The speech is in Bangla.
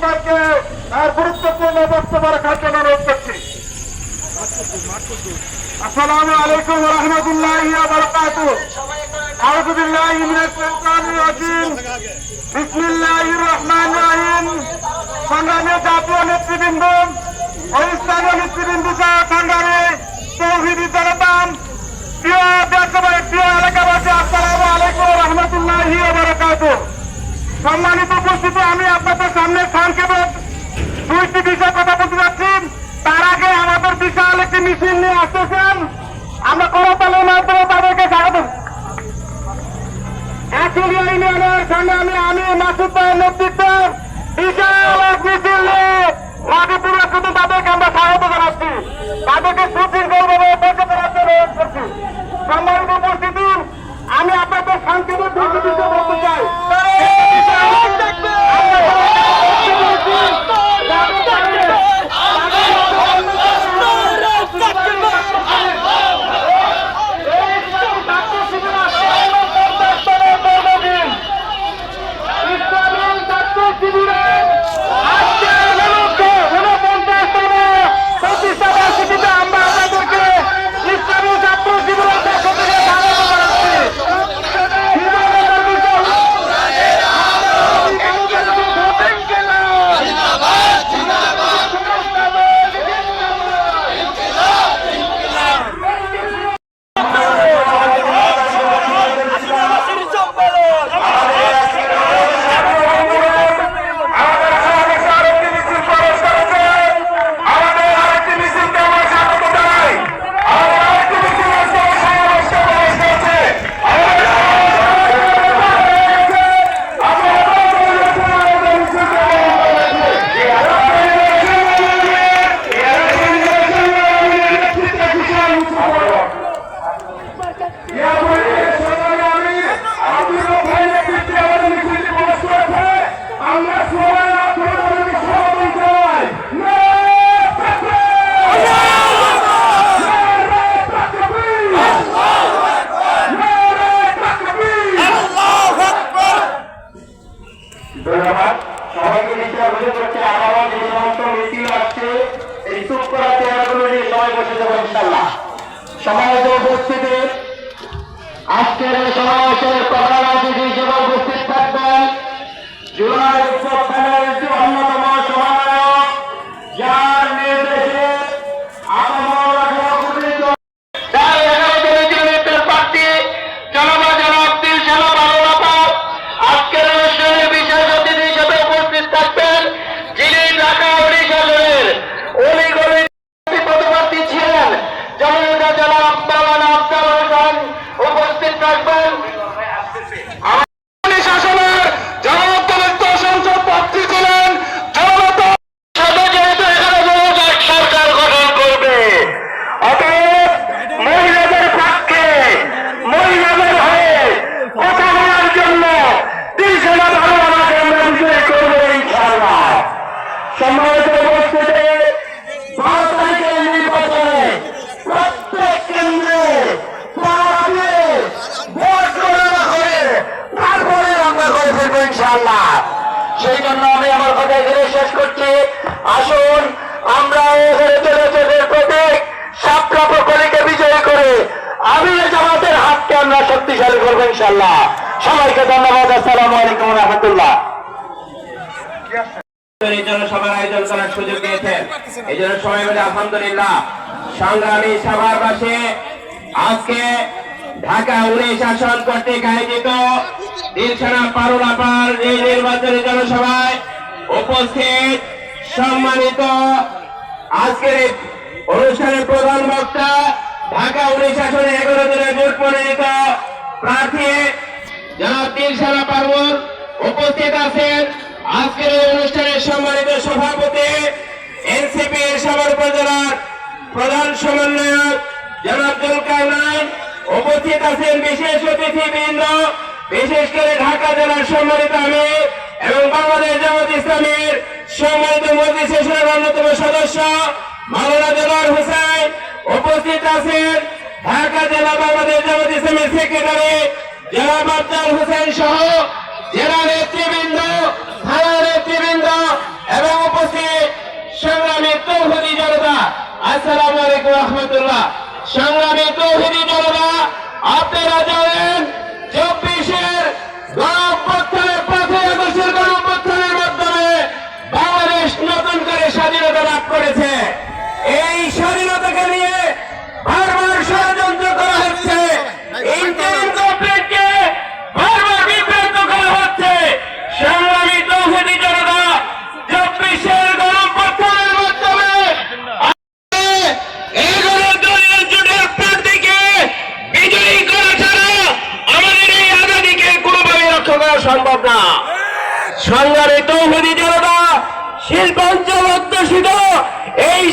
মেম্বারকে তার গুরুত্বপূর্ণ বক্তব্য রাখার জন্য অনুরোধ করছি আসসালামু আলাইকুম রহমতুল্লাহ বরকাত أعوذ بالله من الشيطان الرجيم بسم الله الرحمن الرحيم সংগ্রামী জাতীয় নেতৃবৃন্দ ও স্থানীয় নেতৃবৃন্দ সহ সংগ্রামী তৌহিদি জনতা প্রিয় দেশবাসী প্রিয় এলাকাবাসী আসসালামু আলাইকুম রহমতুল্লাহ বরকাত সম্মানিত উপস্থিতি আমি আপনাদের সামনে সংক্ষেপে দুইটি বিষয় কথা বলতে যাচ্ছি। তার আগে আমাদের বিশাল একটি মিছিল নিয়ে আসতেছেন। আমরা করতালের মাধ্যমে তাদেরকে স্বাগত। আমি আমি, মাসুদ ভাইয়ের নেতৃত্বে বিশাল এক মিছিল বসে যাব ইনশাল্লাহ সমাজে উপস্থিতি আজকের এই সমাবেশের প্রধান অতিথি হিসেবে উপস্থিত থাকবেন জুলাই উৎসব ফেডারেলটি অন্যতম সমন্বয়ক যার নির্দেশে আপামর সংগঠিত যার এগারো জনের জননেতার প্রার্থী জনবা জনাব দিলশালা বাংলা আজকের অনুষ্ঠানের বিশেষ অতিথি হিসেবে উপস্থিত থাকবেন যিনি ঢাকা ওড়িশা জনের অলিগলি পদপ্রার্থী ছিলেন জননেতা জনাব মাওলানা আফজাল হোসেন উপস্থিত থাকবেন আমাদের শাসনের জনমতলিত সংসদ প্রার্থী ছিলেন জনতা সাথে যেহেতু এখানে জনগণ সরকার গঠন করবে অতএব মহিলাদের পক্ষে মহিলাদের হয়ে কথা বলার জন্য তিনশোটা ভালো আমাকে আমরা বিজয় করব ইনশাআল্লাহ সম্মানিত উপস্থিতি বারো তারিখের নির্বাচনে প্রত্যেক কেন্দ্রে পাড়াতে ভোট গণনা করে তারপরে আমরা করে ফেলব ইনশাআল্লাহ। সেই জন্য আমি আমার কথা এখানে শেষ করছি। আসুন, আমরা শক্তিশালী করব ইনশাআল্লাহ। সবাইকে ধন্যবাদ, আসসালামু আলাইকুম রহমতুল্লাহ। সবার আলহামদুলিল্লাহ। সংগ্রামী সভার পাশে আজকে ঢাকা উনিশ আসন কর্তৃক আয়োজিত দিলছানা পারুলাপার এই নির্বাচনী জনসভায় উপস্থিত সম্মানিত আজকের অনুষ্ঠানের প্রধান বক্তা, ঢাকা উনিশ আসনে এগারো জনের ভোট মনোনীত প্রার্থী জনাব দিলশানা পারুল উপস্থিত আছেন। আজকের এই অনুষ্ঠানের সম্মানিত সভাপতি, এনসিপি সবার উপজেলার প্রধান সমন্বয়ক জনাব জুলকার উপস্থিত আছেন বিশেষ অতিথিবৃন্দ। বিশেষ করে ঢাকা জেলার সম্মানিত আমি এবং বাংলাদেশ জামাত ইসলামের সম্মানিত মন্ত্রী শেষের অন্যতম সদস্য মালানা জেলার হোসেন উপস্থিত আছেন ঢাকা জেলা বাংলাদেশ জামাত ইসলামের সেক্রেটারি জেলা মাদ্দার হোসেন সহ জেলা নেতৃবৃন্দ, থানা নেতৃবৃন্দ এবং উপস্থিত সংগ্রামী তৌহদি জনতা। আসসালাম আলাইকুম রহমতুল্লাহ। সংগ্রামী তৌহদি জনতা, আপনারা জানেন, চব্বিশ Bye. সংগ্রামী তৌহিদি জনতা শিল্পাঞ্চল অধ্যুষিত এই